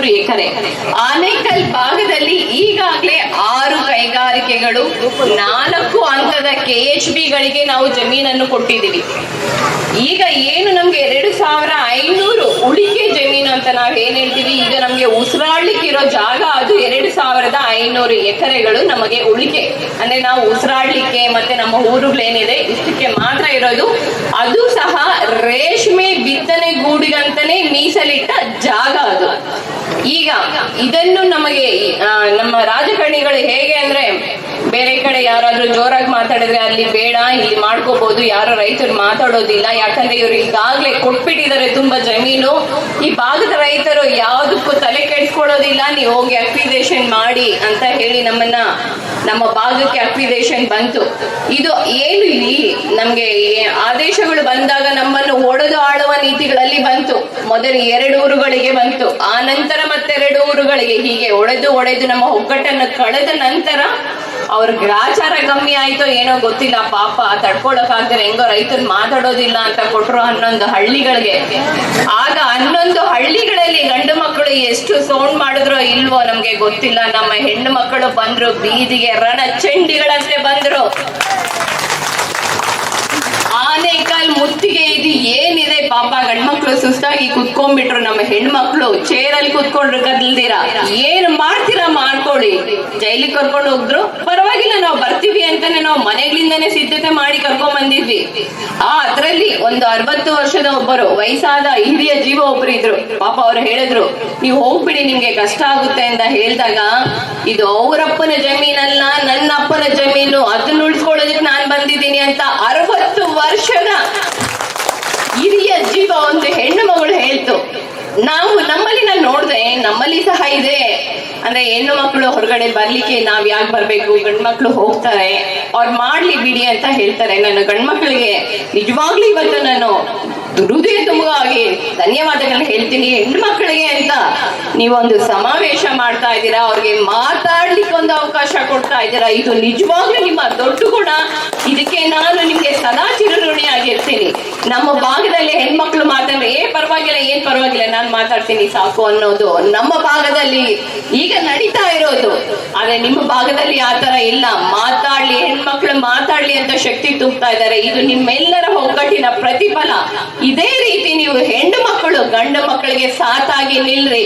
ಐನೂರು ಎಕರೆ ಆನೇಕಲ್ ಭಾಗದಲ್ಲಿ ಈಗಾಗಲೇ ಆರು ಕೈಗಾರಿಕೆಗಳು, ನಾಲ್ಕು ಹಂತದ ಕೆ ಎಚ್ ಬಿಗಳಿಗೆ ನಾವು ಜಮೀನನ್ನು ಕೊಟ್ಟಿದ್ದೀವಿ. ಈಗ ಏನು ನಮ್ಗೆ ಎರಡು ಸಾವಿರ ಐನೂರು ಉಳಿಕೆ ಜಮೀನು ಅಂತ ನಾವ್ ಏನ್ ಹೇಳ್ತೀವಿ? ಈಗ ನಮ್ಗೆ ಉಸಿರಾಡ್ಲಿಕ್ಕೆ ಇರೋ ಜಾಗ ಅದು ಎರಡು ಸಾವಿರದ ಐನೂರು ಎಕರೆಗಳು ನಮಗೆ ಉಳಿಕೆ. ಅಂದ್ರೆ ನಾವು ಉಸಿರಾಡ್ಲಿಕ್ಕೆ ಮತ್ತೆ ನಮ್ಮ ಊರುಗಳೇನಿದೆ, ಇಷ್ಟಕ್ಕೆ ಮಾತ್ರ ಇರೋದು ಅದು ಸಹ ರೇಷ್ಮೆ ಬಿತ್ತನೆ ಗೂಡಿಗಂತಾನೆ ಮೀಸಲಿಟ್ಟ ಜಾಗ ಈಗ ಇದನ್ನು ನಮಗೆ ನಮ್ಮ ರಾಜಕಾರಣಿಗಳು ಹೇಗೆ ಅಂದ್ರೆ ಬೇರೆ ಕಡೆ ಯಾರಾದ್ರೂ ಜೋರಾಗಿ ಮಾತಾಡಿದ್ರೆ ಅಲ್ಲಿ ಬೇಡ, ಇಲ್ಲಿ ಮಾಡ್ಕೋಬಹುದು ಯಾರು ರೈತರು ಮಾತಾಡೋದಿಲ್ಲ. ಯಾಕಂದ್ರೆ ಇವರು ಈಗಾಗ್ಲೇ ಕೊಟ್ಬಿಟ್ಟಿದ್ದಾರೆ ತುಂಬಾ ಜಮೀನು. ಈ ಭಾಗದ ರೈತರು ಯಾವ್ದಕ್ಕೂ ತಲೆ ಕೆಡ್ಸ್ಕೊಳ್ಳೋದಿಲ್ಲ. ನೀವು ಹೋಗಿ ಅಕ್ವಿದೇಶನ್ ಮಾಡಿ ಅಂತ ಹೇಳಿ ನಮ್ಮನ್ನ, ನಮ್ಮ ಭಾಗಕ್ಕೆ ಅಕ್ವಿದೇಶನ್ ಬಂತು. ಇದು ಏನು ಇಲ್ಲಿ ನಮ್ಗೆ ಆದೇಶಗಳು ಬಂದಾಗ ನಮ್ಮನ್ನು ಒಡೆದು ಆಳುವ ನೀತಿಗಳಲ್ಲಿ ಬಂತು. ಮೊದಲು ಎರಡು ಊರುಗಳಿಗೆ ಬಂತು. ಆ ನಂತರ ಮತ್ತೆರಡು ಊರುಗಳಿಗೆ ಹೀಗೆ ಒಡೆದು ಒಡೆದು ನಮ್ಮ ಒಗ್ಗಟ್ಟನ್ನು ಕಳೆದ ನಂತರ ಅವ್ರ ಗ್ರಾಚಾರ ಕಮ್ಮಿ ಆಯ್ತೋ ಏನೋ ಗೊತ್ತಿಲ್ಲ, ಪಾಪ ತಡ್ಕೊಳಕ್ಕಾಗ್ತಾರೆ ಹೆಂಗೋ ರೈತರು ಮಾತಾಡೋದಿಲ್ಲ ಅಂತ ಕೊಟ್ರು ಹನ್ನೊಂದು ಹಳ್ಳಿಗಳಿಗೆ. ಆಗ ಹನ್ನೊಂದು ಹಳ್ಳಿಗಳಲ್ಲಿ ಗಂಡು ಮಕ್ಕಳು ಎಷ್ಟು ಸೌಂಡ್ ಮಾಡಿದ್ರೋ ಇಲ್ವೋ ನಮ್ಗೆ ಗೊತ್ತಿಲ್ಲ. ನಮ್ಮ ಹೆಣ್ಣು ಮಕ್ಕಳು ಬಂದ್ರು ಬೀದಿಗೆ ರಣ ಚಂಡಿಗಳಂತೆ ಬಂದ್ರು. ಆನೇಕಲ್ ಮುತ್ತಿಗೆ ಇದು ಏನಿದೆ ಪಾಪ, ಗಂಡ್ಮಕ್ಳು ಸುಸ್ತಾಗಿ ಕುತ್ಕೊಂಡ್ಬಿಟ್ರು, ನಮ್ಮ ಹೆಣ್ಮಕ್ಳು ಚೇರಲ್ಲಿ ಕುತ್ಕೊಂಡ್ರು ಕದಲ್ದಿರ ಏನ್ ಮಾಡ್ತೀರಾ ಮಾಡ್ಕೊಳ್ಳಿ. ಜೈಲಿಗೆ ಕರ್ಕೊಂಡು ಹೋಗಿದ್ರು. ಪರವಾಗಿಲ್ಲ, ನಾವು ಬರ್ತೀವಿ ಅಂತಾನೆ ನಾವು ಮನೆಗಳಿಂದಾನೆ ಸಿದ್ಧತೆ ಮಾಡಿ ಕರ್ಕೊಂಡ್ ಬಂದಿದ್ವಿ. ಆ, ಅದ್ರಲ್ಲಿ ಒಂದು ಅರವತ್ತು ವರ್ಷದ ಒಬ್ಬರು, ವಯಸ್ಸಾದ ಹಿರಿಯ ಜೀವ ಒಬ್ರು ಇದ್ರು. ಪಾಪ ಅವ್ರು ಹೇಳಿದ್ರು, ನೀವು ಹೋಗ್ಬಿಡಿ, ನಿಮ್ಗೆ ಕಷ್ಟ ಆಗುತ್ತೆ ಅಂತ ಹೇಳಿದಾಗ, ಇದು ಅವರಪ್ಪನ ಜಮೀನಲ್ಲ ನನ್ನ ಅಪ್ಪನ ಜಮೀನು, ಅದನ್ನ ಉಳಿಸ್ಕೊಳ್ಳೋದಕ್ಕೆ ನಾನ್ ಬಂದಿದ್ದೀನಿ ಅಂತ ಅರವತ್ತು ವರ್ಷದ ಹಿರಿಯ ಜೀವ ಒಂದು ಹೆಣ್ಣು ಮಗಳು ಹೇಳ್ತು. ನಾವು ನಮ್ಮಲ್ಲಿ ನಾನು ನೋಡಿದೆ, ನಮ್ಮಲ್ಲಿ ಸಹ ಇದೆ. ಅಂದ್ರೆ ಹೆಣ್ಣು ಮಕ್ಕಳು ಹೊರಗಡೆ ಬರ್ಲಿಕ್ಕೆ ನಾವ್ ಯಾಕೆ ಬರ್ಬೇಕು, ಗಂಡು ಮಕ್ಕಳು ಹೋಗ್ತಾರೆ, ಅವ್ರು ಮಾಡ್ಲಿ ಬಿಡಿ ಅಂತ ಹೇಳ್ತಾರೆ. ನನ್ನ ಗಂಡು ಮಕ್ಕಳಿಗೆ ನಿಜವಾಗ್ಲೂ ಇವತ್ತು ನಾನು ಹೃದಯ ತುಂಬವಾಗಿ ಧನ್ಯವಾದಗಳನ್ನ ಹೇಳ್ತೀನಿ. ಹೆಣ್ಣು ಮಕ್ಕಳಿಗೆ ಅಂತ ನೀವೊಂದು ಸಮಾವೇಶ ಮಾಡ್ತಾ ಇದ್ದೀರಾ, ಅವ್ರಿಗೆ ಮಾತಾಡ್ಲಿಕ್ಕೆ ಒಂದು ಅವಕಾಶ ಕೊಡ್ತಾ ಇದ್ದೀರಾ, ಇದು ನಿಜವಾಗ್ಲೂ ನಿಮ್ಮ ದೊಡ್ಡ ಗುಣ. ಇದಕ್ಕೆ ನಾನು ನಿಮ್ಗೆ ಸದಾ ಚಿರಋಣಿ ಆಗಿರ್ತೀನಿ. ನಮ್ಮ ಭಾಗದಲ್ಲಿ ಹೆಣ್ಮಕ್ಳು ಮಾತಾಡ್ರೆ, ಏ, ಪರವಾಗಿಲ್ಲ, ಏನ್ ಪರವಾಗಿಲ್ಲ, ನಾನು ಮಾತಾಡ್ತೀನಿ, ಸಾಕು ಅನ್ನೋದು ನಮ್ಮ ಭಾಗದಲ್ಲಿ ಈಗ ನಡೀತಾ ಇರೋದು. ಆದ್ರೆ ನಿಮ್ಮ ಭಾಗದಲ್ಲಿ ಆ ತರ ಇಲ್ಲ. ಮಾತಾಡ್ಲಿ, ಹೆಣ್ಮಕ್ಳು ಮಾತಾಡ್ಲಿ ಅಂತ ಶಕ್ತಿ ತುಂಬ್ತಾ ಇದ್ದಾರೆ. ಇದು ನಿಮ್ಮೆಲ್ಲರ ಒಗ್ಗಟ್ಟಿನ ಪ್ರತಿಫಲ. ಇದೇ ರೀತಿ ನೀವು ಹೆಣ್ಣು ಮಕ್ಕಳು, ಗಂಡು ಮಕ್ಕಳಿಗೆ ಸಾತಾಗಿ ನಿಲ್ರಿ.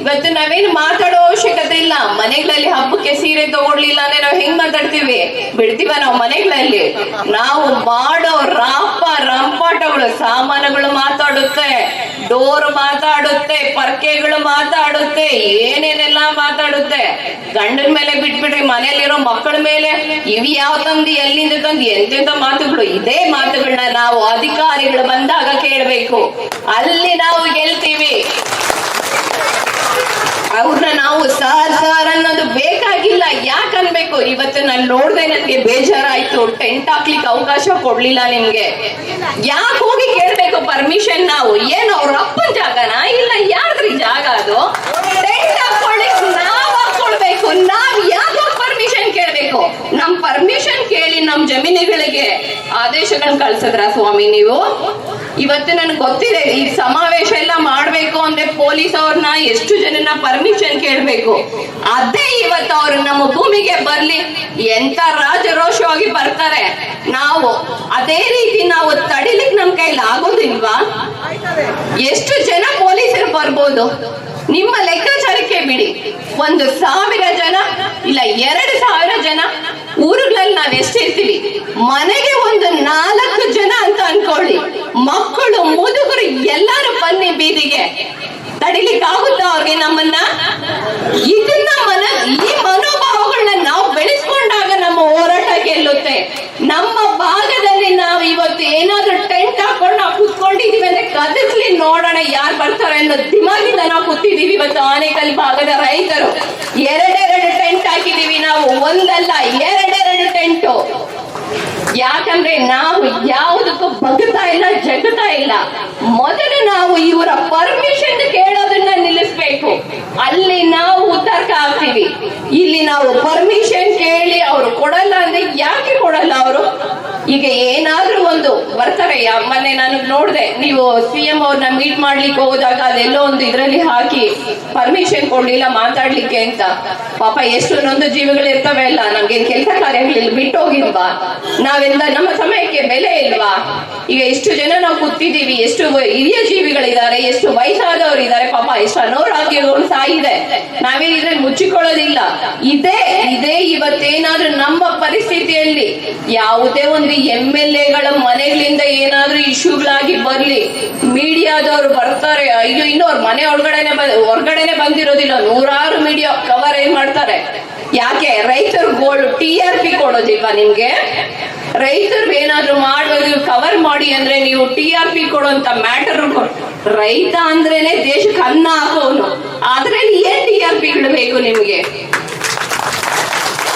ಇವತ್ತು ನಾವೇನು ಮಾತಾಡೋ ಅವಶ್ಯಕತೆ ಇಲ್ಲ. ಮನೆಗಳಲ್ಲಿ ಹಬ್ಬಕ್ಕೆ ಸೀರೆ ತಗೊಳ್ಲಿಲ್ಲ ಅಂದ್ರೆ ನಾವು ಹೆಂಗ್ ಮಾತಾಡ್ತೀವಿ? ಬಿಡ್ತೀವ ನಾವು ಮನೆಗಳಲ್ಲಿ? ನಾವು ಮಾಡೋ ರಾಪ, ರಂಪಾಟಗಳು, ಸಾಮಾನುಗಳು ಮಾತಾಡುತ್ತೆ, ಡೋರ್ ಮಾತಾಡುತ್ತೆ, ಪರ್ಕೆಗಳು ಮಾತಾಡುತ್ತೆ, ಏನೇನೆಲ್ಲ ಮಾತಾಡುತ್ತೆ. ಗಂಡನ ಮೇಲೆ ಬಿಟ್ಬಿಟ್ರಿ ಮನೆಯಲ್ಲಿರೋ ಮಕ್ಕಳ ಮೇಲೆ. ಇವ್ ಯಾವ ತಂದು, ಎಲ್ಲಿಂದ ತಂದು, ಎಂತೆಂತ ಮಾತುಗಳು, ಇದೇ ಮಾತುಗಳನ್ನ ನಾವು ಅಧಿಕಾರಿಗಳು ಬಂದಾಗ ಕೇಳಬೇಕು. ಅಲ್ಲಿ ನಾವು ಗೆಲ್ತೀವಿ. ಅವ್ರನ್ನ ನಾವು ಸಾರ್ ಸಾರ್ ಅನ್ನೋದು ಬೇಕಾಗಿಲ್ಲ. ಯಾಕನ್ಬೇಕು ಇವತ್ತು ನಾನು ನೋಡ್ದೆ ನನ್ಗೆ ಬೇಜಾರಾಯ್ತು. ಟೆಂಟ್ ಹಾಕ್ಲಿಕ್ಕೆ ಅವಕಾಶ ಕೊಡ್ಲಿಲ್ಲ ನಿಮ್ಗೆ. ಯಾಕೆ ಹೋಗಿ ಕೇಳ್ಬೇಕು ಪರ್ಮಿಷನ್ ನಾವು? ಏನು ಅವ್ರ ಅಪ್ಪನ ಜಾಗನ? ಇಲ್ಲ, ಯಾರ್ದ್ರಿ ಜಾಗ ಅದು? ಟೆಂಟ್ ಹಾಕೊಳ್ಳಿ ನಾವ್ ಹಾಕೊಳ್ಬೇಕು. ನಾವ್ ಯಾಕೆ ಪರ್ಮಿಷನ್ ಕೇಳ್ಬೇಕು? ನಮ್ ಪರ್ಮಿಷನ್ ಕೇಳಿ ನಮ್ ಜಮೀನುಗಳಿಗೆ ಆದೇಶಗಳನ್ನ ಕಳ್ಸದ್ರ ಸ್ವಾಮಿ ನೀವು? ಇವತ್ತು ನನಗೆ ಗೊತ್ತಿದೆ, ಈ ಸಮಾವೇಶ ಎಲ್ಲ ಮಾಡಬೇಕು ಅಂದ್ರೆ ಪೊಲೀಸ್ ಅವ್ರನ್ನ ಎಷ್ಟು ಜನನ ಪರ್ಮಿಷನ್ ಕೇಳಬೇಕು. ಅದೇ ಇವತ್ತು ಅವ್ರು ನಮ್ಮ ಭೂಮಿಗೆ ಬರ್ಲಿ, ಎಂತ ರಾಜರೋಷವಾಗಿ ಬರ್ತಾರೆ. ನಾವು ಅದೇ ರೀತಿ ನಾವು ತಡಿಲಿಕ್ಕೆ ನಮ್ಮ ಕೈಲಿ ಆಗೋದಿಲ್ವಾ? ಎಷ್ಟು ಜನ ಪೊಲೀಸರು ಬರ್ಬೋದು? ನಿಮ್ಮ ಲೆಕ್ಕಾಚಾರಕ್ಕೆ ಬಿಡಿ. ಒಂದು ಸಾವಿರ ಜನ ಇಲ್ಲ, ಎರಡು ಸಾವಿರ ಜನ ಊರುಗಳಲ್ಲಿ ನಾವ್ ಎಷ್ಟಿರ್ತೀವಿ ಮನೆಗೆ ಒಂದು ನಾಲ್ಕು ಜನ ಅಂತ ಅನ್ಕೊಳ್ಳಿ. ಮಕ್ಕಳು, ಮುದುಗರು ಎಲ್ಲಾರು ಬನ್ನಿ ಬೀದಿಗೆ. ತಡಿಲಿಕ್ಕೆ ಆಗುತ್ತಾ ಅವ್ರಿಗೆ ನಮ್ಮನ್ನ? ಇದನ್ನ ಮನ, ಈ ಮನೋಭಾವಗಳನ್ನ ನಾವು ಬೆಳೆಸ್ಕೊಂಡಾಗ ನಮ್ಮ ಹೋರಾಟ ಗೆಲ್ಲುತ್ತೆ. ನಮ್ಮ ಭಾಗದಲ್ಲಿ ನಾವು ಇವತ್ತು ಏನಾದ್ರೂ ಟೆಂಟ್ ಹಾಕೊಂಡು ನಾವು ಕುತ್ಕೊಂಡಿದೀವಿ ಅಂದ್ರೆ ಕದಸ್ಲಿ ನೋಡೋಣ ಯಾರು ಬರ್ತಾರೆ ಅನ್ನೋ ದಿಮಾಗಿಂದ ನಾವು ಕೂತಿದೀವಿ ಇವತ್ತು ಆನೇಕಲ್ ಭಾಗದ ರೈತರು. ಎರಡೆರಡು ಟೆಂಟ್ ಹಾಕಿದೀವಿ ನಾವು, ಒಂದಲ್ಲ ಟೆಂಟು ಯಾಕಂದ್ರೆ ನಾವು ಯಾವುದಕ್ಕೂ ಬಗ್ತಾ ಇಲ್ಲ, ಜಗ್ತಾ ಇಲ್ಲ. ಮೊದಲು ನಾವು ಇವರ ಪರ್ಮಿಷನ್ ಕೇಳೋದನ್ನ ನಿಲ್ಲಿಸ್ಬೇಕು. ಅಲ್ಲಿ ನಾವು ತರ್ಕ ಆಗ್ತೀವಿ ಇಲ್ಲಿ ನಾವು ಪರ್ಮಿಷನ್ ಕೇಳಿ ಅವರು ಕೊಡಲ್ಲ ಅಂದ್ರೆ ಯಾಕೆ ಕೊಡಲ್ಲ ಅವರು? ಈಗ ಏನಾದ್ರೂ ಒಂದು, ಬರ್ತಾರೆ ಮೊನ್ನೆ ನಾನು ನೋಡಿದೆ, ನೀವು ಸಿ ಎಂ ಅವ್ರನ್ನ ಮೀಟ್ ಮಾಡ್ಲಿಕ್ಕೆ ಹೋದಾಗ ಅದೆಲ್ಲೋ ಒಂದು ಇದರಲ್ಲಿ ಹಾಕಿ ಪರ್ಮಿಷನ್ ಕೊಡ್ಲಿಲ್ಲ, ಮಾತಾಡ್ಲಿಕ್ಕೆ ಅಂತ. ಪಾಪ ಎಷ್ಟು ನೊಂದು ಜೀವಿಗಳು ಇರ್ತವೆ ಅಲ್ಲ ನಮ್ಗೆ ಕೆಲಸ ಕಾರ್ಯಗಳಲ್ಲಿ ಬಿಟ್ಟು ಹೋಗಿಲ್ವಾ ನಾವೆಲ್ಲ ನಮ್ಮ ಸಮಯಕ್ಕೆ ಬೆಲೆ ಇಲ್ವಾ? ಈಗ ಎಷ್ಟು ಜನ ನಾವು ಕೂತಿದ್ದೀವಿ, ಎಷ್ಟು ಹಿರಿಯ ಜೀವಿಗಳಿದ್ದಾರೆ, ಎಷ್ಟು ವಯಸ್ಸಾದವರು ಇದ್ದಾರೆ, ಪಾಪ ಎಷ್ಟು ಅನಾರೋಗ್ಯಗಳು ಸಹ ಇದೆ ನಾವೇನಿದ್ರೆ ಇದ್ರಲ್ಲಿ ಮುಚ್ಚಿಕೊಳ್ಳೋದಿಲ್ಲ. ಇದೇ ಇದೇ ಇವತ್ತೇನಾದ್ರೂ ನಮ್ಮ ಪರಿಸ್ಥಿತಿಯಲ್ಲಿ ಯಾವುದೇ ಒಂದು ಎಂ ಎಲ್ ಎಗಳ ಮನೆಗಳಿಂದ ಏನಾದ್ರೂ ಇಶ್ಯೂಗಳಾಗಿ ಬರ್ಲಿ, ಮೀಡಿಯಾದವರು ಬರ್ತಾರೆ. ಅಯ್ಯೋ, ಇನ್ನು ಅವ್ರ ಮನೆ ಒಳಗಡೆನೆ ಹೊರ್ಗಡೆನೆ ಬಂದಿರೋದಿಲ್ಲ. ನೂರಾರು ಮೀಡಿಯಾ ಕವರ್ ಏನ್ ಮಾಡ್ತಾರೆ. ಯಾಕೆ? ರೈತರು ಗೋಲ್ಡ್ ಟಿ ಆರ್ ಪಿ ಕೊಡೋದಿಲ್ವಾ ನಿಮ್ಗೆ? ರೈತರು ಏನಾದ್ರೂ ಮಾಡೋದು ಕವರ್ ಮಾಡಿ ಅಂದ್ರೆ ನೀವು ಟಿ ಆರ್ ಪಿ ಕೊಡುವಂತ ಮ್ಯಾಟರ್ ರೈತ ಅಂದ್ರೇನೆ ದೇಶಕ್ಕೆ ಅನ್ನ ಹಾಕೋನು ಆದ್ರೆ ಏನ್ ಟಿ ಆರ್ ಪಿ ಬೇಕು ನಿಮ್ಗೆ?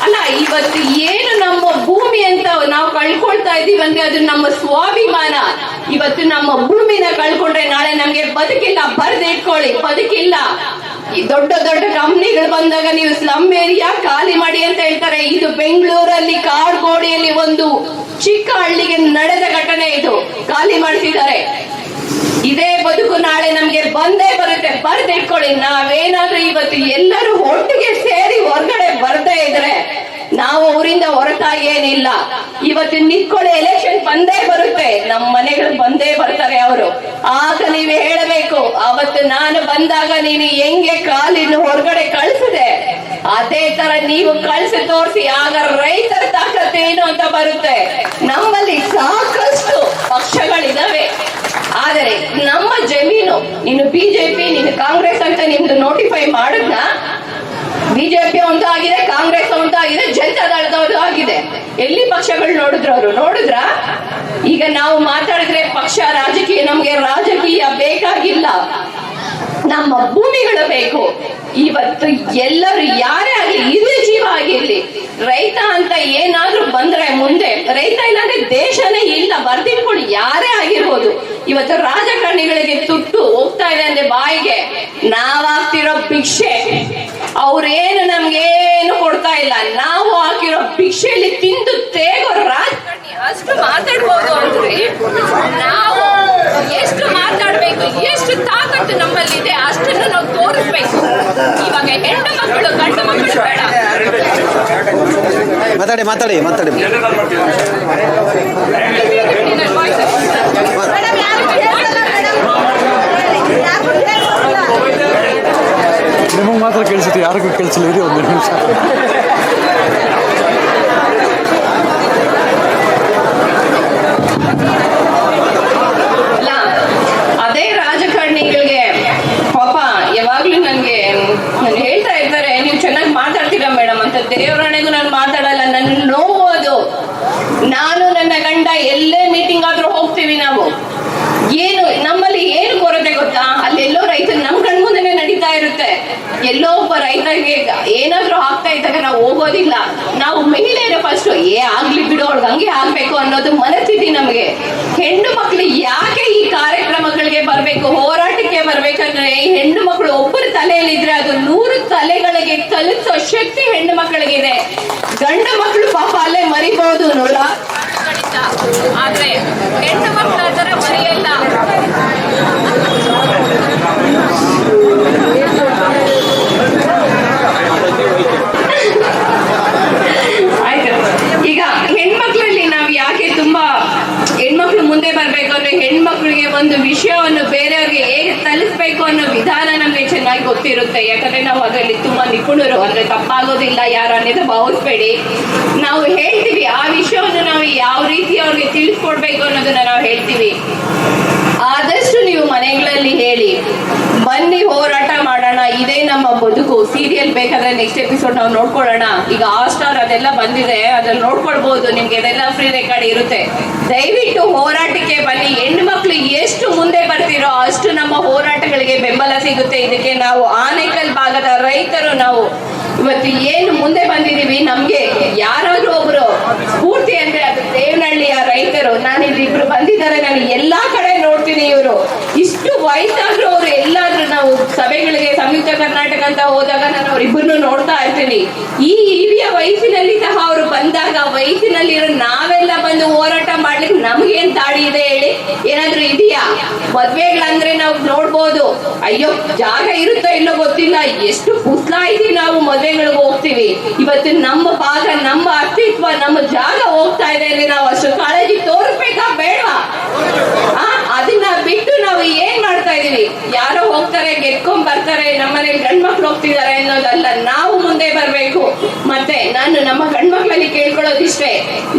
ಅಲ್ಲ, ಇವತ್ತು ಏನು ನಮ್ಮ ಭೂಮಿ ಅಂತ ನಾವು ಕಳ್ಕೊಳ್ತಾ ಇದೀವಿ ಅಂದ್ರೆ ಅದು ನಮ್ಮ ಸ್ವಾಭಿಮಾನ. ಇವತ್ತು ನಮ್ಮ ಭೂಮಿನ ಕಳ್ಕೊಂಡ್ರೆ ನಾಳೆ ನಮ್ಗೆ ಬದುಕಿಲ್ಲ, ಬರ್ದ ಇಟ್ಕೊಳ್ಳಿ, ಬದುಕಿಲ್ಲ. ಈ ದೊಡ್ಡ ದೊಡ್ಡ ಕಂಪ್ನಿಗಳು ಬಂದಾಗ ನೀವು ಸ್ಲಮ್ ಏರಿಯಾ ಖಾಲಿ ಮಾಡಿ ಅಂತ ಹೇಳ್ತಾರೆ. ಇದು ಬೆಂಗಳೂರಲ್ಲಿ ಕಾಡ್ಗೋಡಿಯಲ್ಲಿ ಒಂದು ಚಿಕ್ಕ ಹಳ್ಳಿಗೆ ನಡೆದ ಘಟನೆ ಇದು. ಖಾಲಿ ಮಾಡ್ತಿದ್ದಾರೆ. ಇದೇ ಬದುಕು ನಾಳೆ ನಮ್ಗೆ ಬಂದೇ ಬರುತ್ತೆ. ಬರ್ದಿಟ್ಕೊಳ್ಳಿ ನಾವೇನಾದ್ರೂ ಇವತ್ತು ಎಲ್ಲರೂ ಒಟ್ಟಿಗೆ ಸೇರಿ ಹೊರಗಡೆ ಬರ್ದೇ ಇದ್ರೆ ಅವರಿಂದ ಹೊರತಾಗಿ ಏನಿಲ್ಲ. ಇವತ್ತು ನಿಂತ್ಕೊಳ್ಳಿ ಎಲೆಕ್ಷನ್ ಬಂದೇ ಬರುತ್ತೆ. ನಮ್ಮ ಮನೆಗಳು ಬಂದೇ ಬರ್ತಾರೆ ಅವರು. ಆಗ ನೀವು ಹೇಳಬೇಕು, ಅವತ್ತು ನಾನು ಬಂದಾಗ ನೀನು ಹೆಂಗೆ ಕಾಲಿನ ಹೊರಗಡೆ ಕಳಿಸಿದೆ? ಅದೇ ತರ ನೀವು ಕಳಿಸಿ ತೋರಿಸಿ, ಆಗ ರೈತರ ತಾಕತ್ತೇನು ಅಂತ ಬರುತ್ತೆ. ನಮ್ಮಲ್ಲಿ ಸಾಕಷ್ಟು ಪಕ್ಷಗಳಿದಾವೆ. ಆದರೆ ನಮ್ಮ ಜಮೀನು, ನೀನು ಬಿಜೆಪಿ ನೀನು ಕಾಂಗ್ರೆಸ್ ಅಂತ ನಿಮ್ದು ನೋಟಿಫೈ ಮಾಡಿದ್ನ? ಬಿಜೆಪಿ ಒಂದು ಆಗಿದೆ ಕಾಂಗ್ರೆಸ್ ಒಂದು ಆಗಿದೆ ಜನತಾ ದಳದವರು ಆಗಿದೆ. ಎಲ್ಲಿ ಪಕ್ಷಗಳು ನೋಡಿದ್ರು ಅವರು? ನೋಡಿದ್ರ? ಈಗ ನಾವು ಮಾತಾಡಿದ್ರೆ ಪಕ್ಷ ರಾಜಕೀಯ, ನಮ್ಗೆ ರಾಜಕೀಯ ಬೇಕಾಗಿಲ್ಲ. ನಮ್ಮ ಭೂಮಿಗಳು ಬೇಕು. ಇವತ್ತು ಎಲ್ಲರೂ ಯಾರೇ ಆಗಲಿ ಇದೇ ಜೀವ ಆಗಿರ್ಲಿ. ರೈತ ಅಂತ ಏನಾದ್ರೂ ಬಂದ್ರೆ ಮುಂದೆ, ರೈತ ಇಲ್ಲಾಂದ್ರೆ ದೇಶನೇ ಇಲ್ಲ ಬರ್ದಿಟ್ಕೊಂಡು ಯಾರೇ ಆಗಿರ್ಬೋದು. ಇವತ್ತು ರಾಜಕಾರಣಿಗಳಿಗೆ ತುಟ್ಟು ಹೋಗ್ತಾ ಇದೆ ಅಂದ್ರೆ ಬಾಯಿಗೆ ನಾವಾಗ್ತಿರೋ ಭಿಕ್ಷೆ. ಅವ್ರೇನು ನಮ್ಗೇನು ಕೊಡ್ತಾ ಇಲ್ಲ, ನಾವು ಹಾಕಿರೋ ಭಿಕ್ಷೆಯಲ್ಲಿ ತಿಂದು ತೇಗೋ ರಾಜಕಾರಣಿ. ಅಷ್ಟು ಮಾತಾಡ್ಬೋದು ಅಂದ್ರೆ. ನಾವು ಎಷ್ಟು ಮಾತಾಡ್ಬೇಕು ಎಷ್ಟು ತಾಕತ್ತು ನಮ್ಮಲ್ಲಿದೆ ಅಷ್ಟನ್ನು ನಾವು ತೋರಿಸ್ಬೇಕು. ಇವಾಗ ಹೆಣ್ಣು ಮಕ್ಕಳು ಗಂಡು ಮಕ್ಕಳು ಬೇಡ. ಮಾತಾಡಿ ಮಾತಾಡಿ ಮಾತಾಡಿ. ನಿಮಗೆ ಮಾತ್ರ ಕೇಳಿಸುತ್ತೆ ಯಾರಿಗೂ ಕೇಳಿಸಲಿ ಇರಿ ಒಂದು ನಿಮಿಷ ಅಲ್ಲ ಅದೇ ರಾಜಕಾರಣಿಗಳಿಗೆ ಪಾಪ ಯಾವಾಗ್ಲೂ ನನ್ಗೆ ನನ್ ಹೇಳ್ತಾ ಇದ್ದಾರೆ, ನೀವು ಚೆನ್ನಾಗಿ ಮಾತಾಡ್ತೀರಾ ಮೇಡಮ್ ಅಂತ. ದೇವರಣೆಗೂ ನಾನು ಮಾತಾಡಲ್ಲ, ನನ್ನ ನೋವು ಅದು. ನಾನು ನನ್ನ ಗಂಡ ಎಲ್ಲೇ ಮೀಟಿಂಗ್ ಆದ್ರೂ ಹೋಗ್ತೀವಿ ನಾವು. ಏನು, ನಮ್ಮಲ್ಲಿ ಏನು ಕೊರತೆ ಗೊತ್ತಾ? ಅಲ್ಲೆಲ್ಲೋ ರೈತ ನಮ್ ಕಣ್ಮುಂದೆನೆ ನಡೀತಾ ಇರುತ್ತೆ. ಎಲ್ಲೋ ಒಬ್ಬ ರೈತರಿಗೆ ಏನಾದ್ರೂ ಆಗ್ತಾ ಇದ್ದಾಗ ನಾವು ಹೋಗೋದಿಲ್ಲ. ನಾವು ಮಹಿಳೆಯರ ಫಸ್ಟ್ ಏ, ಆಗ್ಲಿ ಬಿಡು ಅವ್ರಿಗೆ ಹಂಗೆ ಆಗ್ಬೇಕು ಅನ್ನೋದು ಮನಸ್ಥಿತಿ ನಮಗೆ. ಹೆಣ್ಣು ಮಕ್ಳು ಯಾಕೆ ಈ ಕಾರ್ಯಕ್ರಮಗಳಿಗೆ ಬರ್ಬೇಕು? ಹೋರಾಟಕ್ಕೆ ಈ ಹೆಣ್ಣು ಮಕ್ಕಳು ಒಬ್ಬರ ತಲೆಯಲ್ಲಿದ್ರೆ ಅದು ನೂರು ತಲೆಗಳಿಗೆ ಕಲಿಸೋ ಶಕ್ತಿ ಹೆಣ್ಣು ಮಕ್ಕಳಿಗಿದೆ. ಗಂಡು ಮಕ್ಕಳು ಪಾಪ ಅಲ್ಲೇ ಮರಿಬಹುದು ನೋಡ ಆದ್ರೆ ಹೆಣ್ಣು ಮಕ್ಕಳು ಅದರ ಮರೆಯಲ್ಲ ಆಯ್ತು ಈಗ ಹೆಣ್ಮಕ್ಳಲ್ಲಿ ನಾವು ಯಾಕೆ ತುಂಬಾ ಹೆಣ್ಮಕ್ಳು ಮುಂದೆ ಬರ್ಬೇಕು ಅಂದ್ರೆ ಹೆಣ್ಮಕ್ಳಿಗೆ ಒಂದು ವಿಷಯವನ್ನು ಬೇರೆಯವ್ರಿಗೆ ಹೇಗೆ ತಲುಸ್ಬೇಕು ಅನ್ನೋ ವಿಧಾನ ನಮ್ಗೆ ಚೆನ್ನಾಗಿ ಗೊತ್ತಿರುತ್ತೆ ಯಾಕಂದ್ರೆ ನಾವು ಅದರಲ್ಲಿ ತುಂಬಾ ನಿಪುಣರು ಅಂದ್ರೆ ತಪ್ಪಾಗೋದಿಲ್ಲ ಯಾರು ಅನ್ನೋದು ಭಾವಿಸ್ಬೇಡಿ. ನಾವು ಹೇಳ್ತೀವಿ, ಆ ವಿಷಯವನ್ನು ನಾವು ಯಾವ ರೀತಿ ಅವ್ರಿಗೆ ತಿಳಿಸ್ಕೊಡ್ಬೇಕು ಅನ್ನೋದನ್ನ ನಾವು ಹೇಳ್ತೀವಿ. ಆದಷ್ಟು ನೀವು ಮನೆಗಳಲ್ಲಿ ಹೇಳಿ ಬನ್ನಿ ಹೋರಾಟ ಮಾಡೋಣ. ಇದೇ ನಮ್ಮ ಬದುಕು. ಸೀರಿಯಲ್ ಬೇಕಾದ್ರೆ ನೆಕ್ಸ್ಟ್ ಎಪಿಸೋಡ್ ನಾವು ನೋಡ್ಕೊಳ್ಳೋಣ. ಈಗ ಆ ಸ್ಟಾರ್ ಅದೆಲ್ಲ ಬಂದಿದೆ, ಅದ್ರಲ್ಲಿ ನೋಡ್ಕೊಳ್ಬಹುದು ನಿಮ್ಗೆ ಅದೆಲ್ಲ ಫ್ರೀ ರೆಕಾರ್ಡ್ ಇರುತ್ತೆ. ದಯವಿಟ್ಟು ಹೋರಾಟಕ್ಕೆ ಬನ್ನಿ. ಹೆಣ್ಣು ಮಕ್ಳು ಎಷ್ಟು ಮುಂದೆ ಬರ್ತಿರೋ ಅಷ್ಟು ನಮ್ಮ ಹೋರಾಟಗಳಿಗೆ ಬೆಂಬಲ ಸಿಗುತ್ತೆ. ಇದಕ್ಕೆ ನಾವು ಆನೇಕಲ್ ಭಾಗದ ರೈತರು ನಾವು. ಇವತ್ತು ಏನು ಮುಂದೆ ಬಂದಿದೀವಿ ನಮ್ಗೆ ಯಾರಾದ್ರೂ ಒಬ್ರು ಸ್ಫೂರ್ತಿ ಅಂದ್ರೆ ಅದು ದೇವನಹಳ್ಳಿಯ ರೈತರು. ನಾನು ಇಲ್ಲಿ ಇಬ್ರು ಬಂದಿದ್ದಾರೆ. ನಾನು ಎಲ್ಲಾ ಕಡೆ ನೋಡ್ತೀನಿ ಇವರು. ಇಷ್ಟು ವಯಸ್ಸಾದ್ರೂ ಸಭೆಗಳಿಗೆ ಸಂಯುಕ್ತ ಕರ್ನಾಟಕ ಅಂತ ಹೋದಾಗ ನಾನು ಅವರಿಬ್ಬರನ್ನು ನೋಡ್ತಾ ಇರ್ತೀನಿ. ಈ ಹಿರಿಯ ವಯಸ್ಸಿನಲ್ಲಿ ಸಹ ಅವರು ಬಂದಾಗ ವಯಸ್ಸಿನಲ್ಲಿರೋ ನಾವೆಲ್ಲ ಬಂದು ಹೋರಾಟ ಮಾಡ್ಲಿಕ್ಕೆ ನಮ್ಗೇನ್ ತಾಡಿ ಇದೆ ಹೇಳಿ? ಏನಾದ್ರೂ ಇದೆಯಾ? ಮದ್ವೆಗಳಂದ್ರೆ ನಾವು ನೋಡ್ಬೋದು. ಅಯ್ಯೋ, ಜಾಗ ಇರುತ್ತೋ ಇಲ್ಲೋ ಗೊತ್ತಿಲ್ಲ. ಎಷ್ಟು ಪುಸ್ತಾಯಿತಿ ನಾವು ಮದ್ವೆಗಳಿಗೆ ಹೋಗ್ತೀವಿ. ಇವತ್ತು ನಮ್ಮ ಭಾಗ, ನಮ್ಮ ಅಸ್ತಿತ್ವ, ನಮ್ಮ ಜಾಗ ಹೋಗ್ತಾ ಇದೆ ಅಲ್ಲಿ ನಾವು ಅಷ್ಟು ಕಾಳಜಿ ತೋರಿಸ್ಬೇಕಾ ಬೇಡವಾ? ಅದನ್ನ ಬಿಟ್ಟು ನಾವು ಏನ್ ಮಾಡ್ತಾ ಇದೀವಿ? ಯಾರೋ ಹೋಗ್ತಾರೆ, ಗೆದ್ಕೊಂಡ್ ಬರ್ತಾರೆ ನಮ್ಮನೆ ಗಂಡ್ಮಕ್ಳು ಹೋಗ್ತಿದ್ದಾರೆ ಅನ್ನೋದಲ್ಲ, ನಾವು ಮುಂದೆ ಬರ್ಬೇಕು. ಮತ್ತೆ ನಾನು ನಮ್ಮ ಗಂಡ್ಮಕ್ಳಲ್ಲಿ ಕೇಳ್ಕೊಳ್ಳೋದಿಷ್ಟೇ,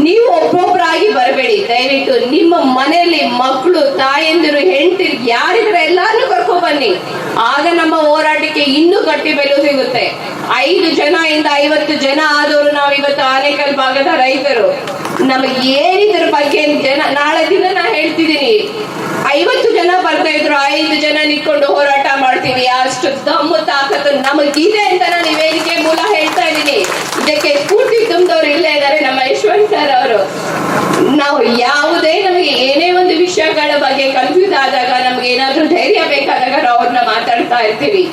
ನೀವು ಒಬ್ಬೊಬ್ಬರಾಗಿ ಬರಬೇಡಿ. ದಯವಿಟ್ಟು ನಿಮ್ಮ ಮನೆಯಲ್ಲಿ ಮಕ್ಕಳು ತಾಯಂದಿರು ಹೆಂಡತಿರು ಯಾರಿದ್ರೆ ಎಲ್ಲಾರನ್ನೂ ಕರ್ಕೊಂಡ್ ಬನ್ನಿ. ಆಗ ನಮ್ಮ ಹೋರಾಟಕ್ಕೆ ಇನ್ನೂ ಗಟ್ಟಿ ಬೆಲೆ ಸಿಗುತ್ತೆ. ಐದು ಜನ ಇಂದ ಐವತ್ತು ಜನ ಆದವರು ನಾವು ಇವತ್ತು ಆನೇಕಲ್ ಭಾಗದ ರೈತರು. ನಮಗೆ ಏನಿದ್ರ ಬಗ್ಗೆ ನಾಳೆ ದಿನ ನಾ ಹೇಳ್ತಿದ್ದೀನಿ. ಐವತ್ತು ಜನ ಬರ್ತಾ ಇದ್ರು, ಐದು ಜನ ನಿಂತ್ಕೊಂಡು ಹೋರಾಟ ಮಾಡ್ತೀವಿ ಅಷ್ಟು ದಮ್ಮು ತಾಕತ್ತು ನಮಗಿದೆ ಅಂತ ನಾನು ವೇದಿಕೆ ಮೂಲ ಹೇಳ್ತಾ ಇದ್ದೀನಿ. ಇದಕ್ಕೆ ಸ್ಫೂರ್ತಿ ತುಂಬಿದವ್ರು ಇಲ್ಲೇ ಇದ್ದಾರೆ ನಮ್ಮ ಯಶವಂತ್ ಸರ್ ಅವರು. ನಾವು ಯಾವುದೇ ನಮಗೆ ಏನೇ ಒಂದು ವಿಷಯಗಳ ಬಗ್ಗೆ ಕನ್ಫ್ಯೂಸ್ ಆದಾಗ, ನಮ್ಗೆ ಏನಾದ್ರೂ ಧೈರ್ಯ ಬೇಕಾದಾಗ ನಾವು ಮಾತಾಡ್ತಾ ಇರ್ತೀವಿ.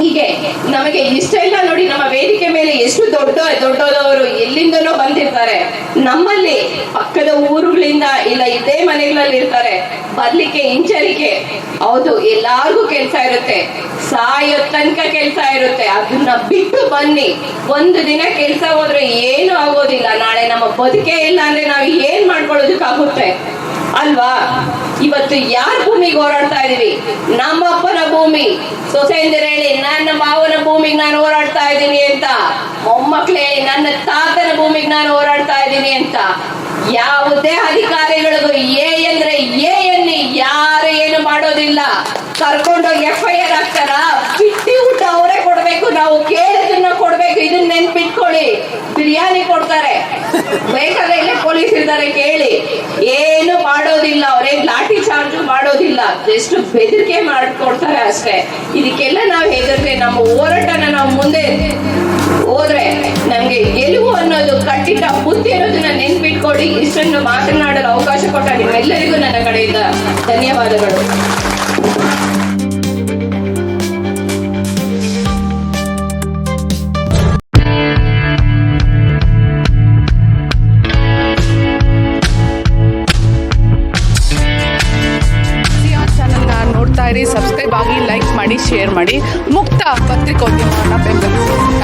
ಹೀಗೆ ನಮಗೆ ಇಷ್ಟೆಲ್ಲ ನೋಡಿ, ನಮ್ಮ ವೇದಿಕೆ ಮೇಲೆ ಎಷ್ಟು ದೊಡ್ಡ ದೊಡ್ಡದವರು ಎಲ್ಲಿಂದನೋ ಬಂದಿರ್ತಾರೆ. ನಮ್ಮಲ್ಲಿ ಪಕ್ಕದ ಊರುಗಳಿಂದ ಇಲ್ಲ, ಇದೇ ಮನೆಗಳಲ್ಲಿ ಇರ್ತಾರೆ. ಬರ್ಲಿಕ್ಕೆ, ಹಿಂಜರಿಕೆ, ಹೌದು, ಎಲ್ಲಾರ್ಗೂ ಕೆಲ್ಸ ಇರುತ್ತೆ. ಸಾಯೋ ತನಕ ಕೆಲ್ಸ ಇರುತ್ತೆ. ಅದನ್ನ ಬಿಟ್ಟು ಬನ್ನಿ. ಒಂದು ದಿನ ಕೆಲ್ಸ ಹೋದ್ರೆ ಏನು ಆಗೋದಿಲ್ಲ. ನಾಳೆ ನಮ್ಮ ಬದುಕೇ ಇಲ್ಲ ಅಂದ್ರೆ ನಾವು ಏನ್ ಮಾಡ್ಕೊಳ್ಳೋದಕ್ಕಾಗುತ್ತೆ? ಅಲ್ವಾ? ಇವತ್ತು ಯಾರ ಭೂಮಿಗೆ ಹೋರಾಡ್ತಾ ಇದೀವಿ? ನಮ್ಮ ಅಪ್ಪನ ಭೂಮಿ. ಸೊಸೆಂದಿರು ಹೇಳಿ, ನನ್ನ ಮಾವನ ಭೂಮಿಗೆ ನಾನು ಹೋರಾಡ್ತಾ ಇದ್ದೀನಿ ಅಂತ. ಮೊಮ್ಮಕ್ಳು ಹೇಳಿ ನನ್ನ ತಾತನ ಭೂಮಿಗೆ ನಾನು ಹೋರಾಡ್ತಾ ಇದ್ದೀನಿ ಅಂತ. ಯಾವುದೇ ಅಧಿಕಾರಿಗಳಿಗೂ ಏ ಅಂದ್ರೆ ಏ ಎನ್ನಿ, ಯಾರು ಏನು ಮಾಡೋದಿಲ್ಲ. ಕರ್ಕೊಂಡೋಗಿ ಎಫ್ ಐ ಆರ್ ಹಾಕ್ತಾರ? ಬಿಟ್ಟಿ ಊಟ ಅವರೇ ಕೊಡ್ಬೇಕು, ನಾವು ಕೇಳಿದನ್ನ ಕೊಡ್ಬೇಕು, ಇದನ್ನ ನೆನ್ಪಿಟ್ಕೊಳ್ಳಿ. ಬಿರಿಯಾನಿ ಕೊಡ್ತಾರೆ. ಬೇಕಾದ್ರೆ ಇಲ್ಲೇ ಪೊಲೀಸ್ ಇದ್ದಾರೆ ಕೇಳಿ. ಏನು ಮಾಡೋದಿಲ್ಲ ಅವ್ರೇನ್ ಲಾಠಿ ಚಾರ್ಜ್ ಮಾಡೋದಿಲ್ಲ. ಜಸ್ಟ್ ಬೆದರಿಕೆ ಮಾಡ್ಕೊಡ್ತಾರೆ ಅಷ್ಟೇ. ಇದಕ್ಕೆಲ್ಲ ನಾವು ಹೆದರ್ತೆ ನಮ್ಮ ಹೋರಾಟನ ನಾವು ಮುಂದೆ ಹೋದ್ರೆ ನಮ್ಗೆ ಗೆಲುವು ಅನ್ನೋದು ಕಟ್ಟಿಟ್ಟ ಬುದ್ಧಿ ಅನ್ನೋದನ್ನ ನೆನ್ಪಿಟ್ಕೊಡಿ. ಇಷ್ಟನ್ನು ಮಾತನಾಡಲು ಅವಕಾಶ ಕೊಟ್ಟ ನಿಮ್ಮೆಲ್ಲರಿಗೂ ನನ್ನ ಕಡೆಯಿಂದ ಧನ್ಯವಾದಗಳು.